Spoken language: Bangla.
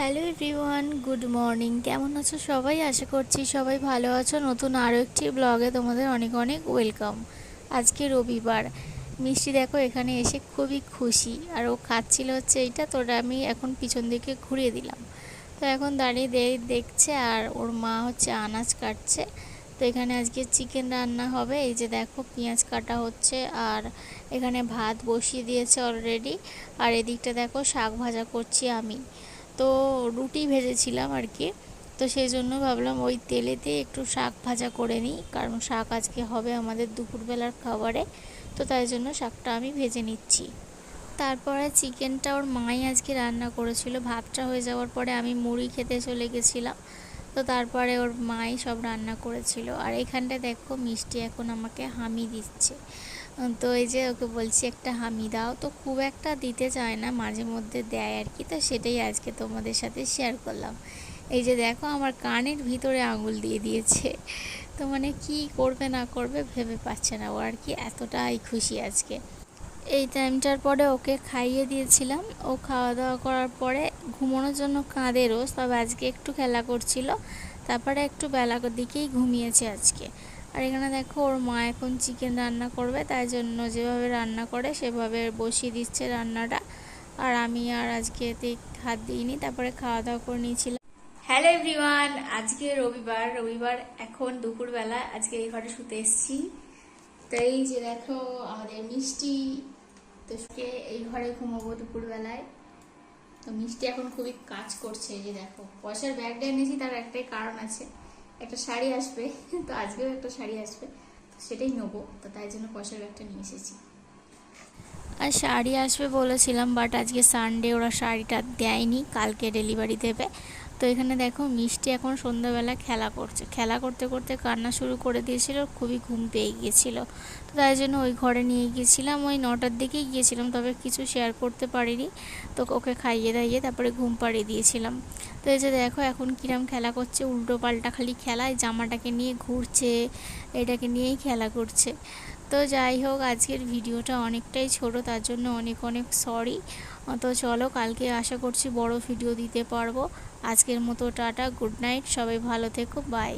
Hello everyone, good morning. কেমন আছো সবাই? আশা করছি সবাই ভালো আছো। নতুন আরও একটি ব্লগে তোমাদের অনেক অনেক ওয়েলকাম। আজকে রবিবার। মিষ্টি দেখো, এখানে এসে খুবই খুশি। আর ও খাচ্ছিল হচ্ছে এইটা, তো ওটা আমি এখন পিছন দিকে ঘুরিয়ে দিলাম। তো এখন দাঁড়িয়ে দেখছে আর ওর মা হচ্ছে আনাজ কাটছে। তো এখানে আজকে চিকেন রান্না হবে। এই যে দেখো, পেঁয়াজ কাটা হচ্ছে আর এখানে ভাত বসিয়ে দিয়েছে অলরেডি আর এদিকটা দেখো, শাক ভাজা করছি আমি। তো রুটি ভেজেছিলাম আর কি। তো সেই জন্য ভাবলাম ওই তেলেতে একটু শাক ভাজা করে নিই, কারণ শাক আজকে হবে আমাদের দুপুরবেলার খাবারে। তো তাই জন্য শাকটা আমি ভেজে নিচ্ছি। তারপরে চিকেনটা ওর মাই আজকে রান্না করেছিল। ভাতটা হয়ে যাওয়ার পরে আমি মুড়ি খেতে চলে গেছিলাম। তো তারপরে ওর মাই সব রান্না করেছিল। আর এখানটা দেখো মিষ্টি এখন আমাকে হামি দিচ্ছে। তো এই যে ওকে বলছি একটা হামি দাও, তো খুব একটা দিতে চায় না, মাঝে মধ্যে দেয় আর কি, তো সেটাই আজকে তোমাদের সাথে শেয়ার করলাম। এই যে দেখো আমার কানের ভিতরে আঙুল দিয়ে দিয়েছে, তো মানে কি করবে না করবে ভেবে পাচ্ছে না, ও আর কি এতটাই খুশি আজকে। এই টাইমটার পরে ওকে খাইয়ে দিয়েছিলাম, ও খাওয়া দাওয়া করার পরে ঘুমানোর জন্য কাঁদে রোজ, তবে আজকে একটু খেলা করছিল, তারপরে একটু বেলার দিকেই ঘুমিয়েছে আজকে। আর এখানে দেখো ওর মা এখন চিকেন রান্না করবে, তাই জন্য যেভাবে রান্না করে সেভাবে বসিয়ে দিচ্ছে রান্নাটা। আর আমি আর আজকে এতে হাত দিইনি, তারপরে খাওয়া দাওয়া করে নিয়েছিলাম। হ্যালো এভরিওয়ান আজকে রবিবার রবিবার এখন দুপুরবেলা, আজকে এই ঘরে শুতে এসেছি। তো এই যে দেখো আমাদের মিষ্টি, তো এই ঘরে ঘুমাবো দুপুরবেলায়। তো মিষ্টি এখন খুবই কাজ করছে, এই যে দেখো। পয়সার ব্যাগটা এনেছি, তার একটাই কারণ আছে। একটা শাড়ি আসবে, তো আজকেও একটা শাড়ি আসবে, তো সেটাই নেব, তো তাই জন্য পয়সার ব্যাগটা নিয়ে এসেছি। আর শাড়ি আসবে বলেছিলাম বাট আজকে সানডে ওরা শাড়িটা দেয়নি, কালকে ডেলিভারি দেবে। তো এখানে দেখো মিষ্টি এখন সন্ধ্যাবেলা খেলা করছে। খেলা করতে করতে কান্না শুরু করে দিয়েছিল, খুবই ঘুম পেয়ে গিয়েছিল। তো তাই জন্য ওই ঘরে নিয়ে গিয়েছিলাম, ওই নটার দিকেই গিয়েছিলাম, তবে কিছু শেয়ার করতে পারিনি। তো ওকে খাইয়ে দাইয়ে তারপরে ঘুম পাড়িয়ে দিয়েছিলাম। তো এই যে দেখো এখন কিরম খেলা করছে, উল্টো পাল্টা খালি খেলায়, জামাটাকে নিয়ে ঘুরছে, এটাকে নিয়েই খেলা করছে। তো যাই হোক, আজকের ভিডিওটা অনেকটাই ছোট, তার জন্য অনেক অনেক সরি তো চলো, কালকে আশা করছি বড় ভিডিও দিতে পারব। আজকের মতো টাটা গুড নাইট সবাই ভালো থেকো বাই